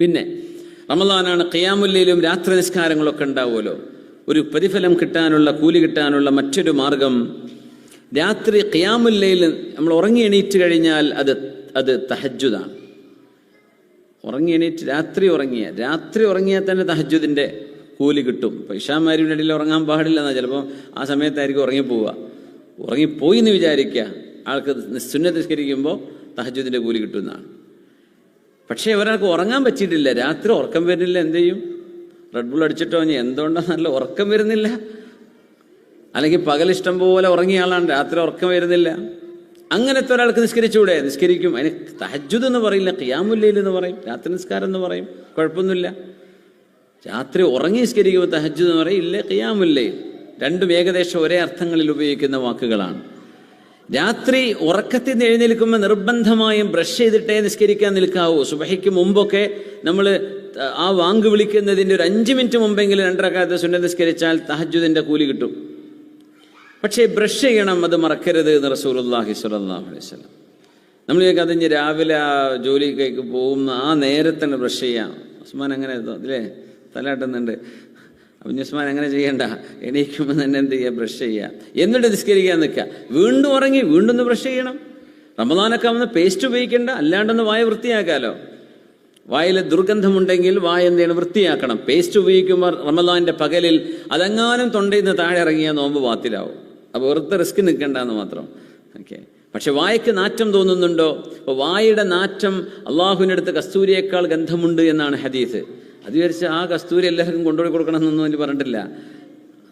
പിന്നെ റമദാനാണ് ഖിയാമുല്ലയിലും രാത്രി നിസ്കാരങ്ങളൊക്കെ ഉണ്ടാവുമല്ലോ. ഒരു പ്രതിഫലം കിട്ടാനുള്ള കൂലി കിട്ടാനുള്ള മറ്റൊരു മാർഗം രാത്രി ഖിയാമുല്ലയിൽ നമ്മൾ ഉറങ്ങി എണീറ്റ് കഴിഞ്ഞാൽ അത് അത് തഹജുദാണ് ഉറങ്ങി എണീറ്റ് രാത്രി ഉറങ്ങിയ രാത്രി ഉറങ്ങിയാൽ തന്നെ തഹജുദിന്റെ കൂലി കിട്ടും. ഇപ്പോൾ ഇഷാമാരിയുടെ ഇടയിൽ ഉറങ്ങാൻ പാടില്ല എന്നാൽ ചിലപ്പോൾ ആ സമയത്തായിരിക്കും ഉറങ്ങിപ്പോവുക. ഉറങ്ങിപ്പോയി എന്ന് വിചാരിക്കുക. ആൾക്ക് സുന്നത്ത് നിസ്കരിക്കുമ്പോൾ തഹജുദിന്റെ കൂലി കിട്ടുന്നതാണ്. പക്ഷേ ഒരാൾക്ക് ഉറങ്ങാൻ പറ്റിയിട്ടില്ല. രാത്രി ഉറക്കം വരുന്നില്ല എന്ത് ചെയ്യും? റെഡ് ബുൾ അടിച്ചിട്ടോ ഇനി എന്തുകൊണ്ടാണ് നല്ല ഉറക്കം വരുന്നില്ല? അല്ലെങ്കിൽ പകലിഷ്ടം പോലെ ഉറങ്ങിയ ആളാണ് രാത്രി ഉറക്കം വരുന്നില്ല. അങ്ങനത്തെ ഒരാൾക്ക് നിസ്കരിച്ചുകൂടെ? നിസ്കരിക്കും. അതിന് തഹജുദ് എന്ന് പറയില്ല ഖിയാമുല്ലയിൽ എന്ന് പറയും രാത്രി നിസ്കാരം എന്ന് പറയും. കുഴപ്പമൊന്നുമില്ല. രാത്രി ഉറങ്ങി നിസ്കരിക്കുമ്പോൾ തഹജുദ് എന്ന് പറയും ഇല്ല ഖിയാമുല്ലയിൽ രണ്ടും ഏകദേശം ഒരേ അർത്ഥങ്ങളിൽ ഉപയോഗിക്കുന്ന വാക്കുകളാണ്. രാത്രി ഉറക്കത്തിൽ നിന്ന് എഴുന്നേൽക്കുമ്പോൾ നിർബന്ധമായും ബ്രഷ് ചെയ്തിട്ടേ നിസ്കരിക്കാൻ നിൽക്കാവൂ. സുബഹയ്ക്ക് മുമ്പൊക്കെ നമ്മൾ ആ വാങ്ക് വിളിക്കുന്നതിന്റെ ഒരു അഞ്ച് മിനിറ്റ് മുമ്പെങ്കിലും രണ്ടരക്കാലത്ത് സുന്ന നിസ്കരിച്ചാൽ തഹജുദിന്റെ കൂലി കിട്ടും. പക്ഷേ ബ്രഷ് ചെയ്യണം അത് മറക്കരുത് എന്ന് റസൂലുള്ളാഹി സ്വല്ലല്ലാഹു അലൈഹി വസല്ലം. നമ്മൾ ചോദിക്കാം രാവിലെ ആ ജോലിക്കേക്ക് പോകുന്ന ആ നേരത്തന്നെ ബ്രഷ് ചെയ്യാം? ഉസ്മാൻ അങ്ങനെ അല്ലേ? തലാട്ടുന്നുണ്ട് അപ്പം അങ്ങനെ ചെയ്യണ്ട. എണീക്കുമ്പോൾ തന്നെ എന്ത് ചെയ്യുക ബ്രഷ് ചെയ്യുക എന്നിട്ട് നിസ്കരിക്കാൻ നിൽക്കുക. വീണ്ടും ഉറങ്ങി വീണ്ടും ഒന്ന് ബ്രഷ് ചെയ്യണം. റമദാനൊക്കെ ആവുന്ന പേസ്റ്റ് ഉപയോഗിക്കേണ്ട അല്ലാണ്ടൊന്ന് വായ വൃത്തിയാക്കാലോ. വായിൽ ദുർഗന്ധമുണ്ടെങ്കിൽ വായ എന്ത് ചെയ്യണം? വൃത്തിയാക്കണം. പേസ്റ്റ് ഉപയോഗിക്കുമ്പോൾ റമദാന്റെ പകലിൽ അതെങ്ങാനും തൊണ്ടയിൽ നിന്ന് താഴെ ഇറങ്ങിയാൽ നോമ്പ് വാത്തിലാവും അപ്പോൾ വെറുതെ റിസ്ക് നിൽക്കേണ്ടെന്ന് മാത്രം. ഓക്കെ. പക്ഷെ വായക്ക് നാറ്റം തോന്നുന്നുണ്ടോ? അപ്പോൾ വായയുടെ നാറ്റം അള്ളാഹുവിന്റെ അടുത്ത് കസ്തൂരിയേക്കാൾ ഗന്ധമുണ്ട് എന്നാണ് ഹദീസ്. അത് വിചാരിച്ച് ആ കസ്തൂരി എല്ലാവർക്കും കൊണ്ടുപോയി കൊടുക്കണം എന്നൊന്നും അതിൽ പറഞ്ഞിട്ടില്ല.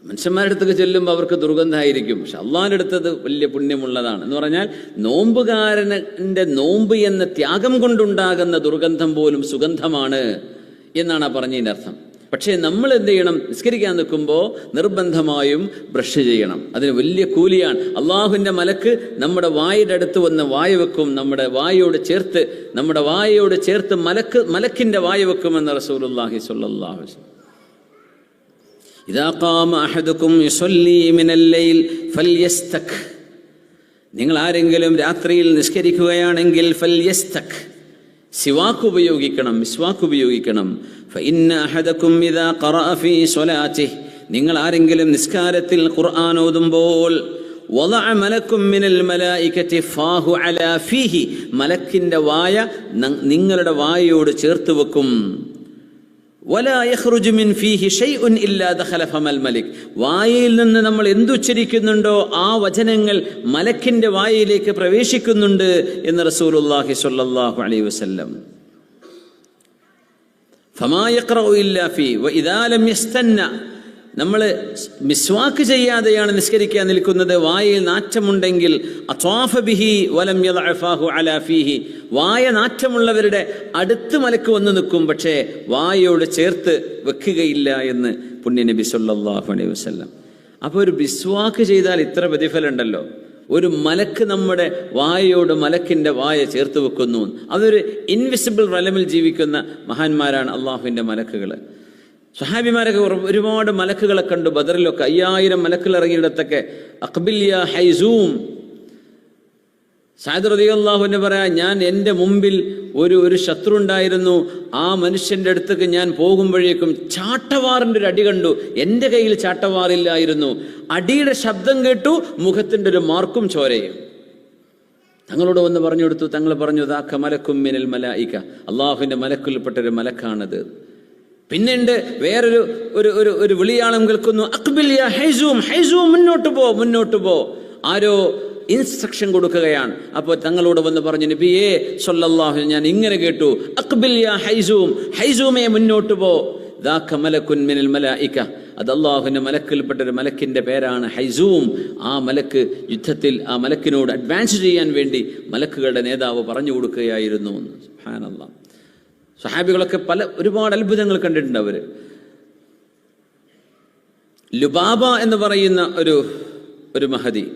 മനുഷ്യന്മാരുടെ അടുത്തൊക്കെ ചെല്ലുമ്പോൾ അവർക്ക് ദുർഗന്ധമായിരിക്കും. പക്ഷെ അള്ളാഹിന്റെ അടുത്തത് വലിയ പുണ്യമുള്ളതാണ്. എന്ന് പറഞ്ഞാൽ നോമ്പുകാരന്റെ നോമ്പ് എന്ന ത്യാഗം കൊണ്ടുണ്ടാകുന്ന ദുർഗന്ധം പോലും സുഗന്ധമാണ് എന്നാണ് ആ പറഞ്ഞതിന്റെ അർത്ഥം. പക്ഷേ നമ്മൾ എന്ത് ചെയ്യണം? നിസ്കരിക്കാൻ നിൽക്കുമ്പോൾ നിർബന്ധമായും ബ്രഷ് ചെയ്യണം. അതിന് വലിയ കൂലിയാണ്. അള്ളാഹുവിന്റെ മലക്ക് നമ്മുടെ വായുടെ അടുത്ത് വന്ന് വായ വെക്കും നമ്മുടെ വായോട് ചേർത്ത് നമ്മുടെ വായയോട് ചേർത്ത് മലക്ക് മലക്കിന്റെ വായ വെക്കുമെന്ന് റസൂലുള്ളാഹി സ്വല്ലാഹു നിങ്ങൾ ആരെങ്കിലും രാത്രിയിൽ നിസ്കരിക്കുകയാണെങ്കിൽ ഫൽയസ്തക് സിവാക്ക് ഉപയോഗിക്കണം മിസ്വാക്ക് ഉപയോഗിക്കണം. നിങ്ങൾ ആരെങ്കിലും നിസ്കാരത്തിൽ ഖുർആൻ ഓതുമ്പോൾ മലക്കിന്റെ വായ നിങ്ങളുടെ വായയോട് ചേർത്ത് വെക്കും. വായയിൽ നിന്ന് നമ്മൾ എന്തുച്ചരിക്കുന്നുണ്ടോ ആ വചനങ്ങൾ മലക്കിന്റെ വായിലേക്ക് പ്രവേശിക്കുന്നുണ്ട് എന്ന് റസൂലുള്ളാഹി സ്വല്ലല്ലാഹു അലൈഹി വസല്ലം. ഫമാ ഫീ നമ്മൾ മിസ്വാക്ക് ചെയ്യാതെയാണ് നിസ്കരിക്കാൻ നിൽക്കുന്നത്. വായയിൽ നാറ്റമുണ്ടെങ്കിൽ വലം വായ നാറ്റമുള്ളവരുടെ അടുത്ത് മലക്ക് വന്ന് നിൽക്കും. പക്ഷേ വായയോട് ചേർത്ത് വെക്കുകയില്ല എന്ന് പുണ്യനബി നബി സല്ലല്ലാഹു അലൈഹി വസല്ലം. അപ്പോൾ ഒരു ബിസ്വാക്ക് ചെയ്താൽ ഇത്ര പ്രതിഫലം ഉണ്ടല്ലോ ഒരു മലക്ക് നമ്മുടെ വായയോട് മലക്കിന്റെ വായ ചേർത്ത് വെക്കുന്നു. അതൊരു ഇൻവിസിബിൾ റലമിൽ ജീവിക്കുന്ന മഹാന്മാരാണ് അള്ളാഹുവിന്റെ മലക്കുകൾ സഹാബിമാരൊക്കെ ഒരുപാട് മലക്കുകളെ കണ്ടു ബദറിലൊക്കെ. അയ്യായിരം മലക്കുകൾ ഇറങ്ങിയിടത്തൊക്കെ. അക്ബില്യ ഹൈസൂം. സായദ് റതിയല്ലാഹുവിനെ പറയാ ഞാൻ എന്റെ മുമ്പിൽ ഒരു ഒരു ശത്രു ഉണ്ടായിരുന്നു ആ മനുഷ്യന്റെ അടുത്തേക്ക് ഞാൻ പോകുമ്പോഴേക്കും ചാട്ടവാറിന്റെ ഒരു അടി കണ്ടു. എന്റെ കയ്യിൽ ചാട്ടവാറില്ലായിരുന്നു. അടിയുടെ ശബ്ദം കേട്ടു മുഖത്തിന്റെ ഒരു മാർക്കും ചോരയും. തങ്ങളോട് വന്ന് പറഞ്ഞു കൊടുത്തു തങ്ങൾ പറഞ്ഞു ദാക്ക മലക്കും മിനൽ മലായിക. അള്ളാഹുവിന്റെ മലക്കുൽപ്പെട്ട ഒരു മലക്കാണത്. പിന്നെയുണ്ട് വേറൊരു ഒരു ഒരു ഒരു വിളിയാളം കേൾക്കുന്നു. അക്ബിൽ യാ ഹൈസൂം ഹൈസൂം മുന്നോട്ട് പോ മുന്നോട്ട് പോ. ആരോ ഇൻസ്ട്രക്ഷൻ കൊടുക്കുകയാണ്. അപ്പോൾ തങ്ങളോട് വന്ന് പറഞ്ഞു നബിയേ സല്ലല്ലാഹു ഞാൻ ഇങ്ങനെ കേട്ടു. അക്ബിൽ യാ ഹൈസൂം ഹൈസൂമേ മുന്നോട്ട് പോ. ദാക മലക്കുൻ മിനൽ മലായിക. അത് അള്ളാഹുവിന്റെ മലക്കിൽപ്പെട്ട ഒരു മലക്കിന്റെ പേരാണ് ഹൈസൂം. ആ മലക്ക് യുദ്ധത്തിൽ ആ മലക്കിനോട് അഡ്വാൻസ് ചെയ്യാൻ വേണ്ടി മലക്കുകളുടെ നേതാവ് പറഞ്ഞു കൊടുക്കുകയായിരുന്നു എന്ന്. സുബ്ഹാനല്ലാഹ്. സഹാബികളൊക്കെ പല ഒരുപാട് അത്ഭുതങ്ങൾ കണ്ടിട്ടുണ്ട് അവർ. ലുബാബ എന്ന് പറയുന്ന ഒരു ഒരു മഹതി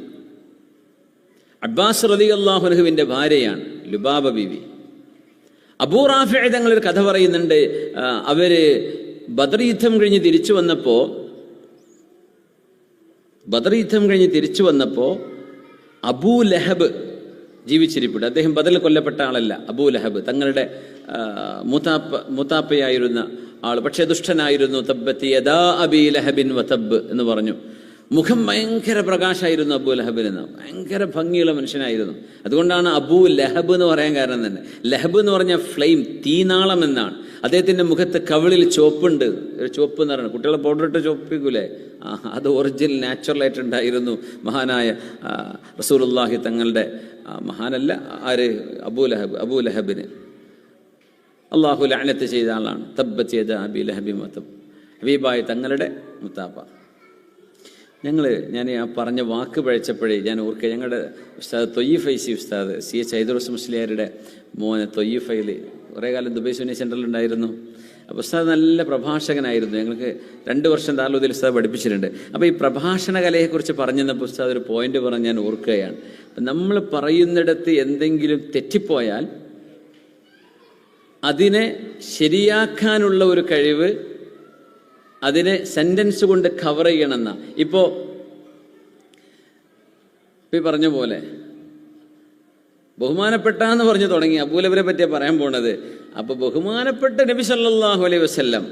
അബ്ബാസ് റലി അള്ളാഹുനഹുവിന്റെ ഭാര്യയാണ് ലുബാബ ബീവി. അബൂറാഫി തങ്ങളൊരു കഥ പറയുന്നുണ്ട് അവർ ബദർ യുദ്ധം കഴിഞ്ഞ് തിരിച്ചു വന്നപ്പോ ബദർ യുദ്ധം കഴിഞ്ഞ് തിരിച്ചു വന്നപ്പോ അബൂ ലഹബ് ജീവിച്ചിരിപ്പുണ്ട്. അദ്ദേഹം ബദൽ കൊല്ലപ്പെട്ട ആളല്ല അബൂ ലഹബ്. തങ്ങളുടെ മുത്താപ്പ മുത്താപ്പയായിരുന്ന ആൾ പക്ഷേ ദുഷ്ടനായിരുന്നു തബ്ബത്തി യദാ അബി ലഹബിൻ വതബ് എന്ന് പറഞ്ഞു. മുഖം ഭയങ്കര പ്രകാശമായിരുന്നു അബൂ ലഹബിൻ എന്ന് ഭയങ്കര ഭംഗിയുള്ള മനുഷ്യനായിരുന്നു. അതുകൊണ്ടാണ് അബൂ ലഹബ് എന്ന് പറയാൻ കാരണം തന്നെ. ലഹബ് എന്ന് പറഞ്ഞ ഫ്ലെയിം തീനാളം എന്നാണ്. അദ്ദേഹത്തിന്റെ മുഖത്ത് കവിളിൽ ചുവപ്പുണ്ട്. ഒരു ചുവപ്പ് എന്ന് പറയുന്നത്. കുട്ടികളെ പൗഡർ ഇട്ട് ചുവപ്പിക്കൂലേ? ആ അത് ഒറിജിനൽ നാച്ചുറലായിട്ട് ഉണ്ടായിരുന്നു മഹാനായ ആ, റസൂലുള്ളാഹി തങ്ങളുടെ മഹാനല്ല ആര്? അബൂ ലഹബ് അബൂ ലഹബിന്. അള്ളാഹു ലാനത്ത് ചെയ്ത ആളാണ്. തബ്ബത്ത് ചെയ്ത അബി ലഹബി മത്തം ഹബീബായി തങ്ങളുടെ മുത്താപ്പ. ഞങ്ങൾ ഞാൻ ആ പറഞ്ഞ വാക്ക് പഴച്ചപ്പോഴേ ഞാൻ ഓർക്കുക ഞങ്ങളുടെ ഉസ്താദ് തൊയ്യഫ് ഐസി ഉസ്താദ് സി എച്ച് ഹൈദുറസ് മുസ്ലിയാരുടെ മോന് തൊയ്യഫയിൽ കുറേ കാലം ദുബൈ സുനി സെന്ററിലുണ്ടായിരുന്നു അപ്പോൾ ഉസ്താദ് നല്ല പ്രഭാഷകനായിരുന്നു. ഞങ്ങൾക്ക് രണ്ട് വർഷം താലൂതിൽ ഉസ്താദ് പഠിപ്പിച്ചിട്ടുണ്ട്. അപ്പോൾ ഈ പ്രഭാഷണ കലയെക്കുറിച്ച് പറഞ്ഞപ്പോൾ ഉസ്താദ് ഒരു പോയിന്റ് പറഞ്ഞ് ഞാൻ ഓർക്കുകയാണ്. അപ്പം നമ്മൾ പറയുന്നിടത്ത് എന്തെങ്കിലും തെറ്റിപ്പോയാൽ അതിനെ ശരിയാക്കാനുള്ള ഒരു കഴിവ് അതിനെ സെന്റൻസ് കൊണ്ട് കവർ ചെയ്യണമെന്ന. ഇപ്പോ ഇപ്പൊ ഈ പറഞ്ഞ പോലെ ബഹുമാനപ്പെട്ട എന്ന് പറഞ്ഞു തുടങ്ങി. അബൂലവരെ പറ്റിയാ പറയാൻ പോണത്. അപ്പൊ ബഹുമാനപ്പെട്ട നബി സല്ലാഹു അലൈഹി വസല്ലം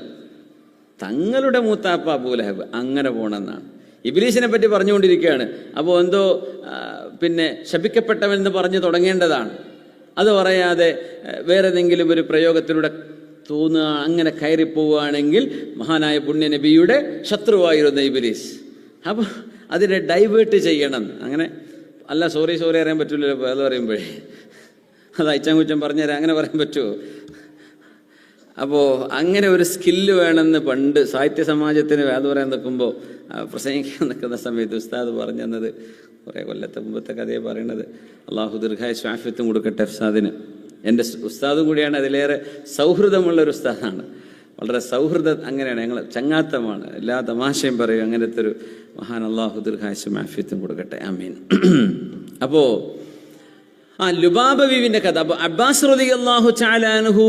തങ്ങളുടെ മൂത്താപ്പ അബൂലഹബ് അങ്ങനെ പോണെന്നാണ്. ഇബിലീസിനെ പറ്റി പറഞ്ഞുകൊണ്ടിരിക്കുകയാണ്. അപ്പോൾ എന്തോ പിന്നെ ശപിക്കപ്പെട്ടവൻ എന്ന് പറഞ്ഞു തുടങ്ങേണ്ടതാണ്. അത് പറയാതെ വേറെ ഏതെങ്കിലും ഒരു പ്രയോഗത്തിലൂടെ തോന്നുക അങ്ങനെ കയറി പോവുകയാണെങ്കിൽ മഹാനായ പുണ്യ നബിയുടെ ശത്രുവായിരുന്ന ഇബിലീസ്. അപ്പോൾ അതിനെ ഡൈവേർട്ട് ചെയ്യണം. അങ്ങനെ അല്ല സോറി സോറി അറിയാൻ പറ്റില്ലല്ലോ അത് പറയുമ്പോഴേ. അത് അയച്ചാൻ കുറ്റം പറഞ്ഞുതരാം അങ്ങനെ പറയാൻ പറ്റുമോ? അപ്പോൾ അങ്ങനെ ഒരു സ്കില്ല് വേണമെന്ന് പണ്ട് സാഹിത്യ സമാജത്തിന് വേദ പറയാൻ നിൽക്കുമ്പോൾ പ്രസംഗിക്കാൻ നിൽക്കുന്ന സമയത്ത് ഉസ്താദ് പറഞ്ഞു തന്നത് കുറേ കൊല്ലത്തെ മുമ്പത്തെ കഥയെ പറയണത്. അള്ളാഹു ദീർഘായ സ്വാഫ്യത്വം കൊടുക്കട്ടെ ഉസ്താദിന്. എന്റെ ഉസ്താദും കൂടിയാണ്. അതിലേറെ സൗഹൃദമുള്ള ഒരു ഉസ്താദാണ്. വളരെ സൗഹൃദ അങ്ങനെയാണ്. ഞങ്ങൾ ചങ്ങാത്തമാണ്. എല്ലാ തമാശയും പറയും. അങ്ങനത്തെ ഒരു മഹാൻ അള്ളാഹു ദീർഘായ സ്വാഫ്യത്വം കൊടുക്കട്ടെ. ആമീൻ. അപ്പോ ആ ലുബാബ ബീവിന്റെ കഥ. അപ്പൊ അബ്ബാസ് റതി അള്ളാഹു ചാലാൻഹു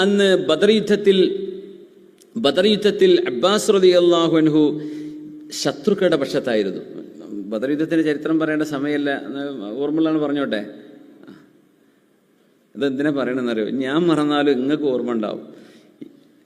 അന്ന് ബദർ യുദ്ധത്തിൽ ബദർ യുദ്ധത്തിൽ അബ്ബാസ് റതി അള്ളാഹു അൻഹു ശത്രുക്കളുടെ പക്ഷത്തായിരുന്നു. ബദർ ചരിത്രം പറയേണ്ട സമയമല്ല ഓർമ്മകളാണ് പറഞ്ഞോട്ടെ. ഇതെന്തിനാ പറയണമെന്നറിയോ ഞാൻ മറന്നാലും നിങ്ങൾക്ക് ഓർമ്മ ഉണ്ടാവും.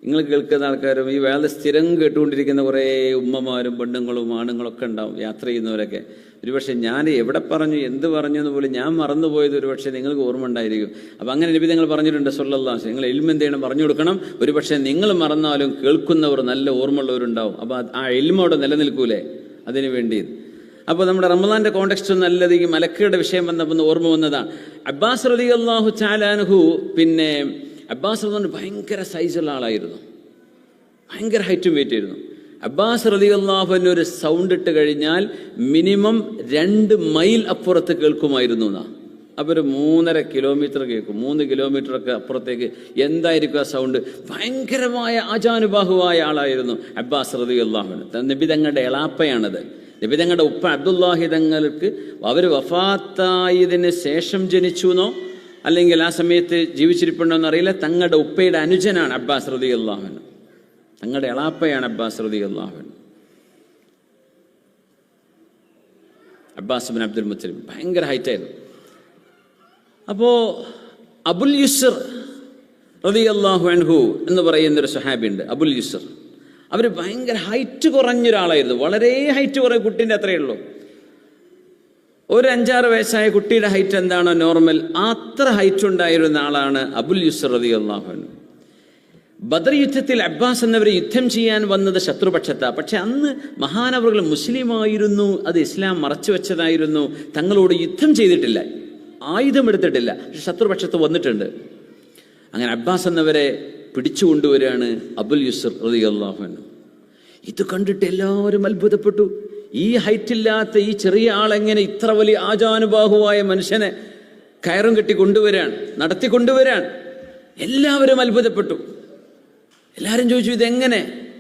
നിങ്ങൾ കേൾക്കുന്ന ആൾക്കാരും ഈ വേള സ്ഥിരം കേട്ടുകൊണ്ടിരിക്കുന്ന കുറേ ഉമ്മമാരും പെണ്ണുങ്ങളും ആണുങ്ങളൊക്കെ ഉണ്ടാവും യാത്ര ചെയ്യുന്നവരൊക്കെ. ഒരുപക്ഷെ ഞാൻ എവിടെ പറഞ്ഞു എന്ത് പറഞ്ഞു എന്ന് പോലും ഞാൻ മറന്നുപോയത് ഒരുപക്ഷെ നിങ്ങൾക്ക് ഓർമ്മ ഉണ്ടായിരിക്കും. അപ്പം അങ്ങനെ നബി നിങ്ങൾ പറഞ്ഞിട്ടുണ്ട് സൊല്ലാ നിങ്ങൾ എൽമ എന്ത് ചെയ്യണം പറഞ്ഞു കൊടുക്കണം. ഒരുപക്ഷെ നിങ്ങൾ മറന്നാലും കേൾക്കുന്നവർ നല്ല ഓർമ്മയുള്ളവരുണ്ടാവും. അപ്പം ആ ആ എൽമോടെ നിലനിൽക്കൂലേ? അതിനു വേണ്ടി അപ്പോൾ നമ്മുടെ റമദാന്റെ കോണ്ടെക്സ്റ്റ് നല്ലത് ഈ മലക്കയുടെ വിഷയം വന്നപ്പോൾ ഓർമ്മ വന്നതാണ്. അബ്ബാസ് റലി അള്ളാഹു ചാലാൻഹു പിന്നെ അബ്ബാസ് റഹ്മാൻ ഭയങ്കര സൈസുള്ള ആളായിരുന്നു. ഭയങ്കര ഹൈറ്റും വെയിറ്റ് ആയിരുന്നു. അബ്ബാസ് റലി അള്ളാഹുവിന് ഒരു സൗണ്ട് ഇട്ട് കഴിഞ്ഞാൽ മിനിമം രണ്ട് മൈൽ അപ്പുറത്ത് കേൾക്കുമായിരുന്നു എന്നാ. അപ്പോൾ ഒരു മൂന്നര കിലോമീറ്റർ കേൾക്കും. മൂന്ന് കിലോമീറ്റർ ഒക്കെ അപ്പുറത്തേക്ക് എന്തായിരിക്കും ആ സൗണ്ട് ഭയങ്കരമായ ആചാനുബാഹുവായ ആളായിരുന്നു അബ്ബാസ് റതി അള്ളാഹുവിന് നബി തങ്ങളുടെ എളാപ്പയാണത്. നബി തങ്ങളുടെ ഉപ്പ അബ്ദുല്ലാഹി തങ്ങൾക്ക് അവർ വഫാത്തായതിന് ശേഷം ജനിച്ചു എന്നോ അല്ലെങ്കിൽ ആ സമയത്ത് ജീവിച്ചിരിപ്പുണ്ടോ എന്നറിയില്ല. തങ്ങളുടെ ഉപ്പയുടെ അനുജനാണ് അബ്ബാസ് റതി അള്ളാഹുൻ തങ്ങളുടെ എളാപ്പയാണ് അബ്ബാസ് റതി അള്ളാഹുൻ അബ്ബാസ് അബ്ദുൽ മുത്തലിം ഭയങ്കര ഹൈറ്റായിരുന്നു അപ്പോ അബുൽ യുസർ റതി അള്ളാഹു അൻഹു എന്ന് പറയുന്ന ഒരു സുഹാബിണ്ട് അബുൽ യുസർ. അവർ ഭയങ്കര ഹൈറ്റ് കുറഞ്ഞൊരാളായിരുന്നു. വളരെ ഹൈറ്റ് കുറേ കുട്ടീന്റെ അത്രയേ ഉള്ളൂ. ഒരു അഞ്ചാറ് വയസ്സായ കുട്ടിയുടെ ഹൈറ്റ് എന്താണോ നോർമൽ അത്ര ഹൈറ്റ് ഉണ്ടായിരുന്ന ആളാണ് അബുൽ യുസർ റതി അള്ളാഹു ബദർ യുദ്ധത്തിൽ അബ്ബാസ് എന്നവർ യുദ്ധം ചെയ്യാൻ വന്നത് ശത്രുപക്ഷത്താ. പക്ഷെ അന്ന് മഹാനവറുകൾ മുസ്ലിമായിരുന്നു അത് ഇസ്ലാം മറച്ചു വെച്ചതായിരുന്നു തങ്ങളോട് യുദ്ധം ചെയ്തിട്ടില്ല ആയുധം എടുത്തിട്ടില്ല പക്ഷെ ശത്രുപക്ഷത്ത് വന്നിട്ടുണ്ട്. അങ്ങനെ അബ്ബാസ് എന്നവരെ പിടിച്ചു കൊണ്ടുവരികയാണ് അബുൽ യുസർ റതി അള്ളാഹു ഇത് കണ്ടിട്ട് എല്ലാവരും അത്ഭുതപ്പെട്ടു. ഈ ഹൈറ്റ് ഇല്ലാത്ത ഈ ചെറിയ ആളെങ്ങനെ ഇത്ര വലിയ ആചാനുബാഹുവായ മനുഷ്യനെ കയറും കെട്ടി കൊണ്ടുവരാൻ നടത്തി കൊണ്ടുവരാൻ? എല്ലാവരും അത്ഭുതപ്പെട്ടു. എല്ലാവരും ചോദിച്ചു ഇതെങ്ങനെ?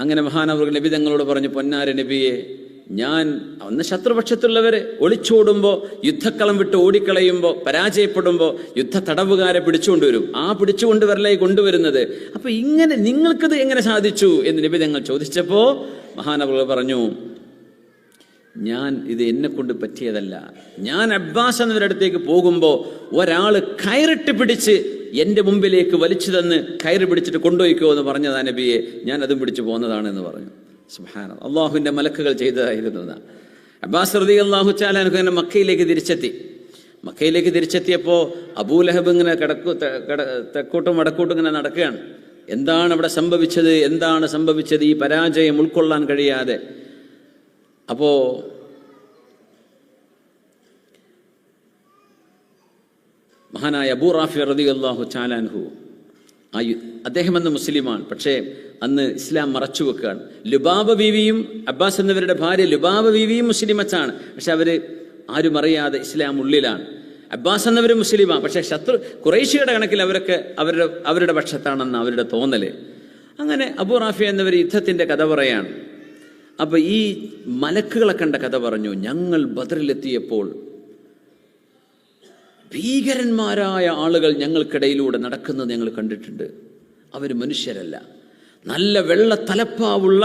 അങ്ങനെ മഹാനവർ നബി തങ്ങളോട് പറഞ്ഞു പൊന്നാര നബിയെ ഞാൻ അന്ന് ശത്രുപക്ഷത്തുള്ളവരെ ഒളിച്ചോടുമ്പോൾ യുദ്ധക്കളം വിട്ട് ഓടിക്കളയുമ്പോൾ പരാജയപ്പെടുമ്പോൾ യുദ്ധ തടവുകാരെ പിടിച്ചുകൊണ്ടുവരും. ആ പിടിച്ചുകൊണ്ടുവരലായി കൊണ്ടുവരുന്നത്. അപ്പൊ ഇങ്ങനെ നിങ്ങൾക്കത് എങ്ങനെ സാധിച്ചു എന്ന് നബി തങ്ങൾ ചോദിച്ചപ്പോ മഹാനവർ പറഞ്ഞു ഞാൻ ഇത് എന്നെ കൊണ്ട് പറ്റിയതല്ല. ഞാൻ അബ്ബാസ് എന്നവരുടെ അടുത്തേക്ക് പോകുമ്പോൾ ഒരാൾ കയറിട്ട് പിടിച്ച് എന്റെ മുമ്പിലേക്ക് വലിച്ചു തന്ന് കയറി പിടിച്ചിട്ട് കൊണ്ടുപോയിക്കോ എന്ന് പറഞ്ഞതാണ് നബിയെ. ഞാൻ അതും പിടിച്ചു പോകുന്നതാണെന്ന് പറഞ്ഞു. സുഹാന അള്ളാഹുവിന്റെ മലക്കുകൾ ചെയ്തതായിരുന്നു അബ്ബാസ് റതി അള്ളാഹു ചാലാനക്ക് ഇങ്ങനെ മക്കയിലേക്ക് തിരിച്ചെത്തി. മക്കയിലേക്ക് തിരിച്ചെത്തിയപ്പോൾ അബൂലഹബ് ഇങ്ങനെ കിടക്കു തെക്കോട്ടും വടക്കോട്ടും ഇങ്ങനെ നടക്കുകയാണ്. എന്താണ് അവിടെ സംഭവിച്ചത്? എന്താണ് സംഭവിച്ചത്? ഈ പരാജയം ഉൾക്കൊള്ളാൻ കഴിയാതെ. അപ്പോ മഹാനായ അബൂ റാഫി റതി അള്ളാഹു ചാലാൻഹു ആ അദ്ദേഹം അന്ന് മുസ്ലിമാണ്. പക്ഷേ അന്ന് ഇസ്ലാം മറച്ചു വെക്കുകയാണ്. ലുബാബ ബീവിയും അബ്ബാസ് എന്നിവരുടെ ഭാര്യ ലുബാബ ബീവിയും മുസ്ലിമച്ചാണ് പക്ഷെ അവർ ആരും അറിയാതെ ഇസ്ലാം ഉള്ളിലാണ്. അബ്ബാസ് എന്നവർ മുസ്ലിമാണ്. പക്ഷേ ശത്രു കുറേശ്യയുടെ കണക്കിൽ അവരൊക്കെ അവരുടെ അവരുടെ പക്ഷത്താണെന്ന് അവരുടെ തോന്നൽ അങ്ങനെ അബു റാഫി എന്നവർ യുദ്ധത്തിന്റെ കഥ പറയാണ്. അപ്പോൾ ഈ മലക്കുകളെ കണ്ട കഥ പറഞ്ഞു ഞങ്ങൾ ബദറിലെത്തിയപ്പോൾ ഭീകരന്മാരായ ആളുകൾ ഞങ്ങൾക്കിടയിലൂടെ നടക്കുന്നത് ഞങ്ങൾ കണ്ടിട്ടുണ്ട്. അവർ മനുഷ്യരല്ല. നല്ല വെള്ള തലപ്പാവുള്ള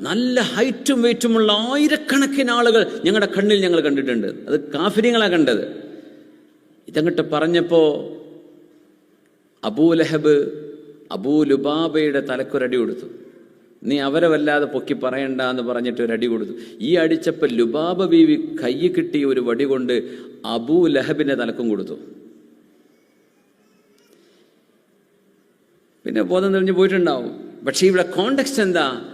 നല്ല ഹൈറ്റും വെയിറ്റുമുള്ള ആയിരക്കണക്കിന് ആളുകൾ ഞങ്ങളുടെ കണ്ണിൽ ഞങ്ങൾ കണ്ടിട്ടുണ്ട്. അത് കാഫര്യങ്ങളാണ് കണ്ടത്. ഇതങ്ങോട്ട് പറഞ്ഞപ്പോൾ അബൂലഹബ് അബൂലുബാബയുടെ തലക്കൊരടി കൊടുത്തു. നീ അവരെ വല്ലാതെ പൊക്കി പറയണ്ട എന്ന് പറഞ്ഞിട്ട് ഒരു അടി കൊടുത്തു. ഈ അടിച്ചപ്പോൾ ലുബാബ ബീവി കൈ കിട്ടിയ ഒരു വടി കൊണ്ട് അബൂ ലഹബിന്റെ തലക്കും കൊടുത്തു. പിന്നെ ബോധം തെളിഞ്ഞു പോയിട്ടുണ്ടാവും. പക്ഷേ ഇവിടെ കോണ്ടെക്സ്റ്റ് എന്താ?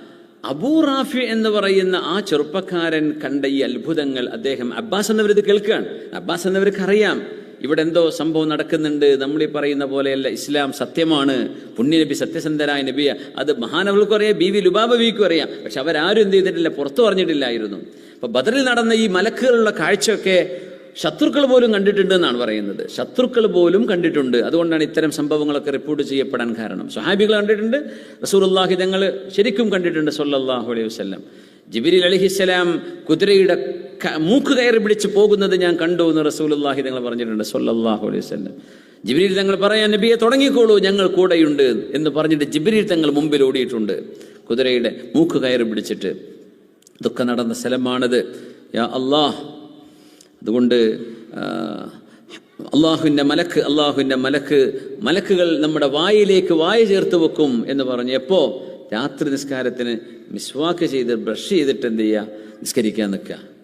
അബൂ റാഫി എന്ന് പറയുന്ന ആ ചെറുപ്പക്കാരൻ കണ്ട ഈ അത്ഭുതങ്ങൾ അദ്ദേഹം അബ്ബാസ് എന്നവർ ഇത് കേൾക്കുകയാണ്. അബ്ബാസ് എന്നവർക്ക് അറിയാം. ഇവിടെ എന്തോ സംഭവം നടക്കുന്നുണ്ട്. നമ്മൾ ഈ പറയുന്ന പോലെയല്ല ഇസ്ലാം സത്യമാണ്. പുണ്യനബി സത്യസന്ധരായ നബിയ. അത് മഹാനവൾക്കും അറിയാം ബി വി ലുബാബവിക്കും അറിയാം. പക്ഷെ അവരാരും എന്ത് ചെയ്തിട്ടില്ല പുറത്തു പറഞ്ഞിട്ടില്ലായിരുന്നു. അപ്പൊ ബദറിൽ നടന്ന ഈ മലക്കുകളുള്ള കാഴ്ചയൊക്കെ ശത്രുക്കൾ പോലും കണ്ടിട്ടുണ്ട് എന്നാണ് പറയുന്നത്. ശത്രുക്കൾ പോലും കണ്ടിട്ടുണ്ട്. അതുകൊണ്ടാണ് ഇത്തരം സംഭവങ്ങളൊക്കെ റിപ്പോർട്ട് ചെയ്യപ്പെടാൻ കാരണം. സ്വഹാബികൾ കണ്ടിട്ടുണ്ട്. റസൂലുള്ളാഹി തങ്ങൾ ശരിക്കും കണ്ടിട്ടുണ്ട് സൊല്ലാഹു അലൈഹി വസ്ലം ജിബിരി അലിഹിസ്സലാം കുതിരയുടെ മൂക്ക് കയറി പിടിച്ച് പോകുന്നത് ഞാൻ കണ്ടു എന്ന് റസൂലുള്ളാഹി തങ്ങൾ പറഞ്ഞിട്ടുണ്ട് സൊല്ലാഹു അലൈഹി വസ്ലം ജിബിരിയിൽ തങ്ങൾ പറയാൻ നബിയെ തുടങ്ങിക്കോളൂ ഞങ്ങൾ കൂടെയുണ്ട് എന്ന് പറഞ്ഞിട്ട് ജിബിരിയിൽ തങ്ങൾ മുമ്പിൽ ഓടിയിട്ടുണ്ട്. കുതിരയുടെ മൂക്ക് കയറി പിടിച്ചിട്ട്. ഇതൊക്കെ നടന്ന സ്ഥലമാണിത്. യാ അള്ളാഹ് അതുകൊണ്ട് അള്ളാഹുവിന്റെ മലക്ക് അള്ളാഹുവിന്റെ മലക്ക് മലക്കുകൾ നമ്മുടെ വായിലേക്ക് വായ ചേർത്ത് വെക്കും എന്ന് പറഞ്ഞു എപ്പോ രാത്രി നിസ്കാരത്തിന് മിസ്വാക്ക് ചെയ്ത് ബ്രഷ് ചെയ്തിട്ട് എന്ത് ചെയ്യുക? നിസ്കരിക്കാൻ നിൽക്കുക.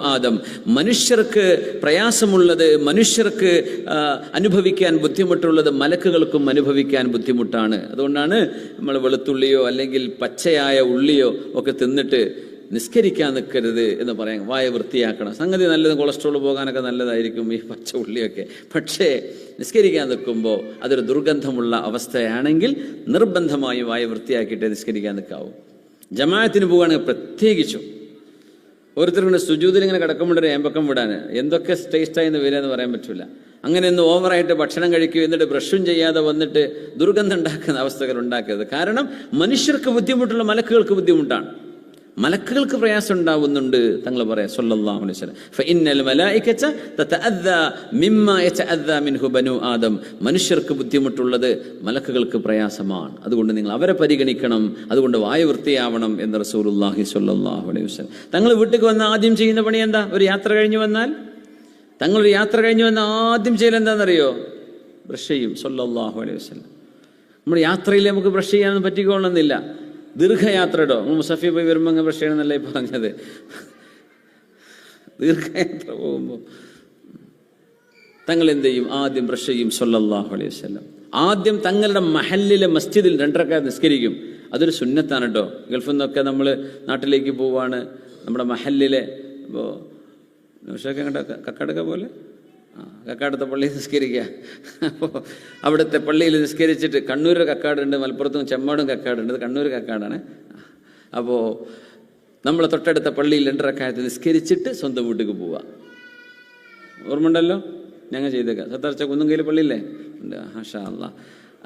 ആദം. മനുഷ്യർക്ക് പ്രയാസമുള്ളത് മനുഷ്യർക്ക് അനുഭവിക്കാൻ ബുദ്ധിമുട്ടുള്ളത് മലക്കുകൾക്കും അനുഭവിക്കാൻ ബുദ്ധിമുട്ടാണ്. അതുകൊണ്ടാണ് നമ്മൾ വെളുത്തുള്ളിയോ അല്ലെങ്കിൽ പച്ചയായ ഉള്ളിയോ ഒക്കെ തിന്നിട്ട് നിസ്കരിക്കാൻ നിൽക്കരുത് എന്ന് പറയാം വായ വൃത്തിയാക്കണം. സംഗതി നല്ലത് കൊളസ്ട്രോൾ പോകാനൊക്കെ നല്ലതായിരിക്കും ഈ പച്ച ഉള്ളിയൊക്കെ. പക്ഷേ നിസ്കരിക്കാൻ നിൽക്കുമ്പോൾ അതൊരു ദുർഗന്ധമുള്ള അവസ്ഥയാണെങ്കിൽ നിർബന്ധമായും വായ വൃത്തിയാക്കിയിട്ട് നിസ്കരിക്കാൻ നിൽക്കാവൂ. ജമാഅത്തിന് പോവുകയാണെങ്കിൽ പ്രത്യേകിച്ചും. ഓരോരുത്തർക്കുണ്ട് സുജൂതിൽ ഇങ്ങനെ കിടക്കുമ്പോൾ ഏമ്പക്കം വിടാൻ എന്തൊക്കെ ടേസ്റ്റായി എന്ന് വരിക എന്ന് പറയാൻ പറ്റില്ല അങ്ങനെ ഒന്ന് ഓവറായിട്ട് ഭക്ഷണം കഴിക്കുക എന്നിട്ട് ബ്രഷും ചെയ്യാതെ വന്നിട്ട് ദുർഗന്ധം ഉണ്ടാക്കുന്ന അവസ്ഥകൾ ഉണ്ടാക്കരുത്. കാരണം മനുഷ്യർക്ക് ബുദ്ധിമുട്ടുള്ള മലക്കുകൾക്ക് ബുദ്ധിമുട്ടാണ്. മലക്കുകൾക്ക് പ്രയാസം ഉണ്ടാവുന്നുണ്ട് തങ്ങൾ പറയാം അലൈഹി ആദം. മനുഷ്യർക്ക് ബുദ്ധിമുട്ടുള്ളത് മലക്കുകൾക്ക് പ്രയാസമാണ്. അതുകൊണ്ട് നിങ്ങൾ അവരെ പരിഗണിക്കണം. അതുകൊണ്ട് വായ വൃത്തിയാവണം എന്ന് റസൂലുള്ളാഹി സ്വല്ലല്ലാഹു അലൈഹി വസല്ലം. തങ്ങൾ വീട്ടിൽ വന്ന ആദ്യം ചെയ്യുന്ന പണി എന്താ? ഒരു യാത്ര കഴിഞ്ഞു വന്നാൽ? തങ്ങൾ ഒരു യാത്ര കഴിഞ്ഞു വന്നാൽ ആദ്യം ചെയ്യൽ എന്താണെന്നറിയോ ബ്രഷ് ചെയ്യും സല്ലല്ലാഹു അലൈഹി വസല്ലം. നമ്മൾ യാത്രയിൽ നമുക്ക് ബ്രഷ് ചെയ്യാനൊന്നും പറ്റിക്കൊള്ളുന്നില്ല ദീർഘയാത്രയുടെ മുസഫി പോയി വരുമ്പോൾ അങ്ങ് ഈ പറഞ്ഞത്. ദീർഘയാത്ര പോകുമ്പോൾ തങ്ങൾ എന്ത് ചെയ്യും? ആദ്യം ബ്രഷ് ചെയ്യും സൊല്ലാഹു അലൈഹി വസ്ലം ആദ്യം തങ്ങളുടെ മഹല്ലിലെ മസ്ജിദിൽ രണ്ടരക്കാർ നിസ്കരിക്കും. അതൊരു സുന്നത്താണ് കേട്ടോ ഗൾഫിൽ നിന്നൊക്കെ നമ്മൾ നാട്ടിലേക്ക് പോവാണ്. നമ്മുടെ മഹല്ലിലെ ഇപ്പോൾ നിമിഷമൊക്കെ കണ്ട? കക്കടക്ക പോലെ? കക്കാടത്തെ പള്ളിയിൽ നിസ്കരിക്കുക. അപ്പോൾ അവിടുത്തെ പള്ളിയിൽ നിസ്കരിച്ചിട്ട് കണ്ണൂർ കക്കാടുണ്ട് മലപ്പുറത്തും ചെമ്മാടും കക്കാടുണ്ട്. കണ്ണൂർ കക്കാടാണ്. അപ്പോൾ നമ്മളെ തൊട്ടടുത്ത പള്ളിയിൽ രണ്ടരക്കാലത്ത് നിസ്കരിച്ചിട്ട് സ്വന്തം വീട്ടിലേക്ക് പോവുക. ഓർമ്മയുണ്ടല്ലോ? ഞങ്ങൾ ചെയ്തേക്കാം. സത്താർച്ച കുന്നുങ്കയിൽ പള്ളിയില്ലേ? ഉണ്ട്. ഹാഷാ അല്ല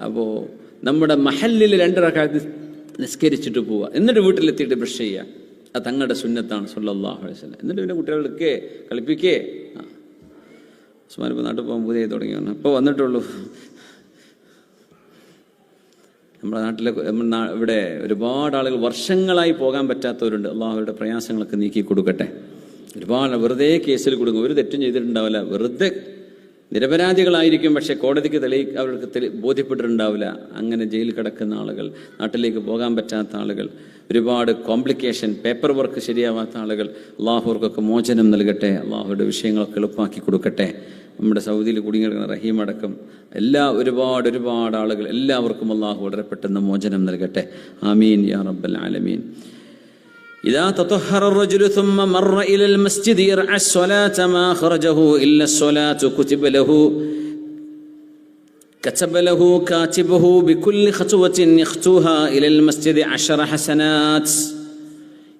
അപ്പോൾ നമ്മുടെ മഹല്ലിൽ രണ്ടരക്കാലത്ത് നിസ്കരിച്ചിട്ട് പോവുക. എന്നിട്ട് വീട്ടിലെത്തിയിട്ട് ബ്രഷ് ചെയ്യുക. അത് തങ്ങളുടെ സുന്നത്താണ് സല്ലല്ലാഹു അലൈഹി വസല്ലം. എന്നിട്ട് പിന്നെ കുട്ടികളൊക്കെ കളിപ്പിക്കേ ആ. ഉസ്മാൻ ഇപ്പോൾ നാട്ടിൽ പോകാൻ പുതിയ തുടങ്ങിയാണ് അപ്പോൾ വന്നിട്ടുള്ളൂ. നമ്മുടെ നാട്ടിലെ ഇവിടെ ഒരുപാട് ആളുകൾ വർഷങ്ങളായി പോകാൻ പറ്റാത്തവരുണ്ട്. അള്ളാഹുരുടെ പ്രയാസങ്ങളൊക്കെ നീക്കി കൊടുക്കട്ടെ. ഒരുപാട് വെറുതെ കേസിൽ കൊടുക്കും ഒരു തെറ്റും ചെയ്തിട്ടുണ്ടാവില്ല. വെറുതെ നിരപരാധികളായിരിക്കും പക്ഷേ കോടതിക്ക് തെളി അവർക്ക് തെളി ബോധ്യപ്പെട്ടിട്ടുണ്ടാവില്ല. അങ്ങനെ ജയിലിൽ കിടക്കുന്ന ആളുകൾ നാട്ടിലേക്ക് പോകാൻ പറ്റാത്ത ആളുകൾ ഒരുപാട് കോംപ്ലിക്കേഷൻ പേപ്പർ വർക്ക് ശരിയാവാത്ത ആളുകൾ അള്ളാഹുവർക്കൊക്കെ മോചനം നൽകട്ടെ അള്ളാഹുരുടെ വിഷയങ്ങളൊക്കെ എളുപ്പമാക്കി കൊടുക്കട്ടെ. നമ്മുടെ സൗദിയിൽ കുടുങ്ങിയിടക്കുന്ന റഹീം അടക്കം എല്ലാ ഒരുപാട് ഒരുപാട് ആളുകൾ എല്ലാവർക്കും അള്ളാഹു വളരെ പെട്ടെന്ന് മോചനം നൽകട്ടെ. ആമീൻ യാ റബ്ബൽ ആലമീൻ. إذا تطهر الرجل ثم مر إلى المسجد يرعى الصلاة ما خرجه إلا الصلاة كتب له كتب له كاتبه بكل خطوة يخطوها إلى المسجد عشر حسنات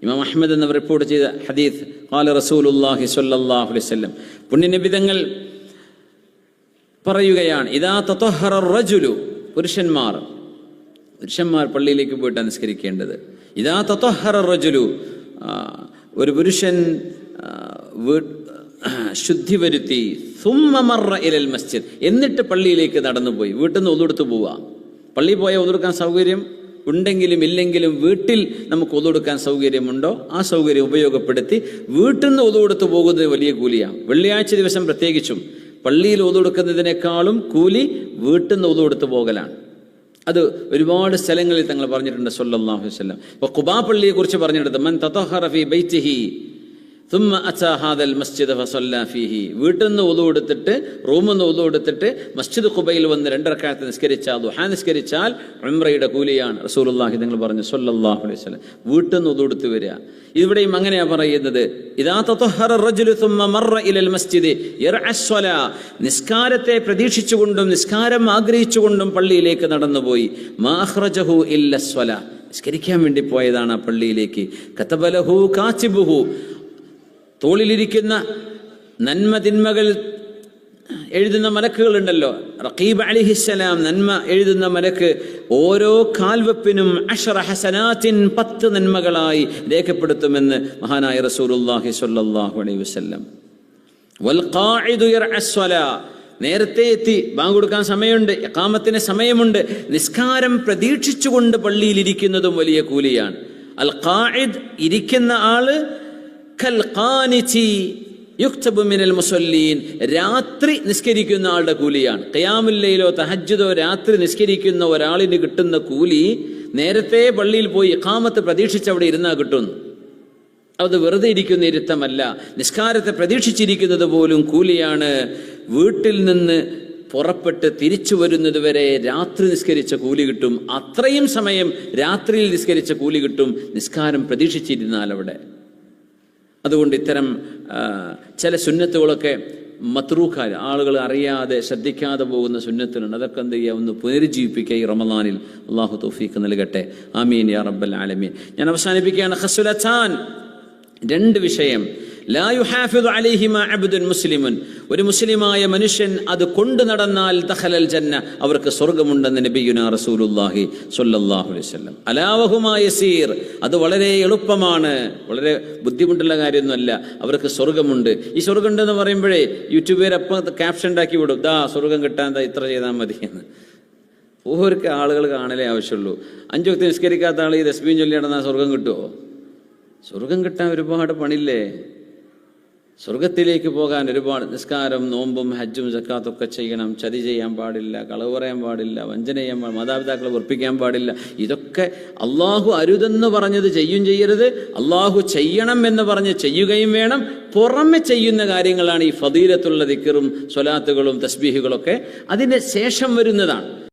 ഇമാം അഹമ്മദ് എന്നിവർ റിപ്പോർട്ട് ചെയ്ത ഹദീത്ത് ഖാല റസൂലുള്ളാഹി സ്വല്ലല്ലാഹു അലൈഹി വസല്ലം പുണ്യനബി തങ്ങൾ പറയുകയാണ് ഇതാ തത്വഹറ റജുലു പുരുഷന്മാർ പുരുഷന്മാർ പള്ളിയിലേക്ക് പോയിട്ടാണ് നിസ്കരിക്കേണ്ടത് ഇതാ തത്വഹറ റജുലു. ഒരു പുരുഷൻ ശുദ്ധി വരുത്തി. സുമ്മമറ ഇലൽ മസ്ജിദ്. എന്നിട്ട് പള്ളിയിലേക്ക് നടന്നുപോയി. വീട്ടിൽ നിന്ന് ഒതുടുത്ത് പോവുക പള്ളിയിൽ പോയാൽ ഒതുടുക്കാൻ സൗകര്യം ഉണ്ടെങ്കിലും ഇല്ലെങ്കിലും വീട്ടിൽ നമുക്ക് ഒതുകൊടുക്കാൻ സൗകര്യമുണ്ടോ? ആ സൗകര്യം ഉപയോഗപ്പെടുത്തി വീട്ടിൽ നിന്ന് ഒതുകൊടുത്ത് പോകുന്നത് വലിയ കൂലിയാണ് വെള്ളിയാഴ്ച ദിവസം പ്രത്യേകിച്ചും. പള്ളിയിൽ ഒതുകൊടുക്കുന്നതിനേക്കാളും കൂലി വീട്ടിൽ നിന്ന് ഒതുകൊടുത്ത് പോകലാണ്. അത് ഒരുപാട് സ്ഥലങ്ങളിൽ തങ്ങൾ പറഞ്ഞിട്ടുണ്ട് അലൈഹി വസല്ലം. ഇപ്പോൾ ഖുബാ പള്ളിയെ കുറിച്ച് പറഞ്ഞെടുത്ത് മൻ തതഹറ ഫീ ബൈത്തിഹി തുമ്മ അച്ചാഹാദൽ മസ്ജിദ് ഫസൊല്ല വീട്ടിൽ നിന്ന് ഉതു എടുത്തിട്ട് റൂമിൽ നിന്ന് ഉതു എടുത്തിട്ട് മസ്ജിദ് ഖുബയിൽ വന്ന് രണ്ടരക്കാലത്ത് നിസ്കരിച്ചാൽ ദുഹാ നിസ്കരിച്ചാൽ ഉംറയുടെ കൂലിയാണ്. റസൂലുള്ളാഹി നിങ്ങൾ പറഞ്ഞു സല്ലല്ലാഹു അലൈഹി വസല്ലം. വീട്ടിൽ നിന്ന് ഒതു എടുത്ത് വരിക. ഇവിടെയും അങ്ങനെയാണ് പറയുന്നത്. ഇദാ ഇലൽ നിസ്കാരത്തെ പ്രതീക്ഷിച്ചുകൊണ്ടും നിസ്കാരം ആഗ്രഹിച്ചുകൊണ്ടും പള്ളിയിലേക്ക് നടന്നുപോയി. മാ ഇല്ല ഇല്ലസ്വല നിസ്കരിക്കാൻ വേണ്ടി പോയതാണ് ആ പള്ളിയിലേക്ക്. കത്തബലഹു കാച്ചിബുഹു. തോളിലിരിക്കുന്ന നന്മ തിന്മകൾ എഴുതുന്ന മലക്കുകളുണ്ടല്ലോ. റഖീബ് അലിഹിസ്സലാം നന്മ എഴുതുന്ന മലക്ക് ഓരോ കാൽവെപ്പിനും അഷറ ഹസനാത്തിൻ പത്ത് നന്മകളായി രേഖപ്പെടുത്തുമെന്ന് മഹാനായ റസൂലുള്ളാഹി സ്വല്ലല്ലാഹു അലൈഹി വസല്ലം. വൽ ഖാഇദു യർഅ സ്വലാ നേരത്തെ എത്തി ബാങ്ക് കൊടുക്കാൻ സമയമുണ്ട് എക്കാമത്തിന് സമയമുണ്ട്. നിസ്കാരം പ്രതീക്ഷിച്ചുകൊണ്ട് പള്ളിയിൽ ഇരിക്കുന്നതും വലിയ കൂലിയാണ്. അൽ ഖാഇദ് ഇരിക്കുന്ന ആൾ യുക്തബു മിനൽ മുസല്ലീൻ. രാത്രി നിസ്കരിക്കുന്ന ആളുടെ കൂലിയാണ്. ഖിയാമുല്ലയിലോ തഹജ്ജുദോ രാത്രി നിസ്കരിക്കുന്ന ഒരാളിന് കിട്ടുന്ന കൂലി നേരത്തെ പള്ളിയിൽ പോയി ഇഖാമത്ത് പ്രതീക്ഷിച്ച് അവിടെ ഇരുന്നാൽ കിട്ടുന്നു. അത് വെറുതെ ഇരിക്കുന്ന ഇരുത്തമല്ല. നിസ്കാരത്തെ പ്രതീക്ഷിച്ചിരിക്കുന്നത് പോലും കൂലിയാണ്. വീട്ടിൽ നിന്ന് പുറപ്പെട്ട് തിരിച്ചു വരുന്നത് വരെ രാത്രി നിസ്കരിച്ച കൂലി കിട്ടും. അത്രയും സമയം രാത്രിയിൽ നിസ്കരിച്ച കൂലി കിട്ടും. നിസ്കാരം പ്രതീക്ഷിച്ചിരുന്നാൽ അവിടെ. അതുകൊണ്ട് ഇത്തരം ചില സുന്നത്തുകളൊക്കെ മത്രൂഖാൽ ആളുകൾ അറിയാതെ ശ്രദ്ധിക്കാതെ പോകുന്ന സുന്നത്തിനുണ്ട് അതൊക്കെ എന്ത് ചെയ്യുക? ഒന്ന് പുനരുജ്ജീവിപ്പിക്കുക ഈ റമദാനിൽ. അള്ളാഹു തൗഫീഖ് നൽകട്ടെ. ആമീൻ യാ റബ്ബൽ ആലമീൻ. ഞാൻ അവസാനിപ്പിക്കുകയാണ്. ഖസുലത്താൻ. രണ്ട് വിഷയം. അബ്ദുൻ ഒരു മുസ്ലിമായ മനുഷ്യൻ അത് കൊണ്ടു നടന്നാൽ തഹലൽ ജന്ന അവർക്ക് സ്വർഗമുണ്ടെന്ന് അലാവഹുമായ സീർ അത് വളരെ എളുപ്പമാണ് വളരെ ബുദ്ധിമുട്ടുള്ള കാര്യമൊന്നുമല്ല അവർക്ക് സ്വർഗമുണ്ട് ഈ സ്വർഗം ഉണ്ടെന്ന് പറയുമ്പോഴേ യൂട്യൂബുകാർ അപ്പം ക്യാപ്ഷൻ ഉണ്ടാക്കി വിടും. ദാ സ്വർഗം കിട്ടാൻ ഇത്ര ചെയ്താൽ മതി എന്ന്. ഓരോർക്ക് ആളുകൾ കാണലേ ആവശ്യമുള്ളൂ. അഞ്ചു വക്തി നിസ്കരിക്കാത്ത ആൾ ഈ ദസ്ബീൻ ചൊല്ലി നടന്നാൽ സ്വർഗം കിട്ടുമോ സ്വർഗം കിട്ടാൻ ഒരുപാട് പണില്ലേ? സ്വർഗത്തിലേക്ക് പോകാൻ ഒരുപാട് നിസ്കാരം നോമ്പും ഹജ്ജും ജക്കാത്തൊക്കെ ചെയ്യണം. ചതി ചെയ്യാൻ പാടില്ല കളവ് പറയാൻ പാടില്ല വഞ്ചന ചെയ്യാൻ പാടില്ല മാതാപിതാക്കളെ ഉറപ്പിക്കാൻ പാടില്ല. ഇതൊക്കെ അള്ളാഹു അരുതെന്ന് പറഞ്ഞത് ചെയ്യും ചെയ്യരുത്. അള്ളാഹു ചെയ്യണം എന്ന് പറഞ്ഞ് ചെയ്യുകയും വേണം. പുറമെ ചെയ്യുന്ന കാര്യങ്ങളാണ് ഈ ഫതീലത്തുള്ള ദിക്കറും സ്വലാത്തുകളും തസ്ബീഹുകളൊക്കെ. അതിന് ശേഷം വരുന്നതാണ്.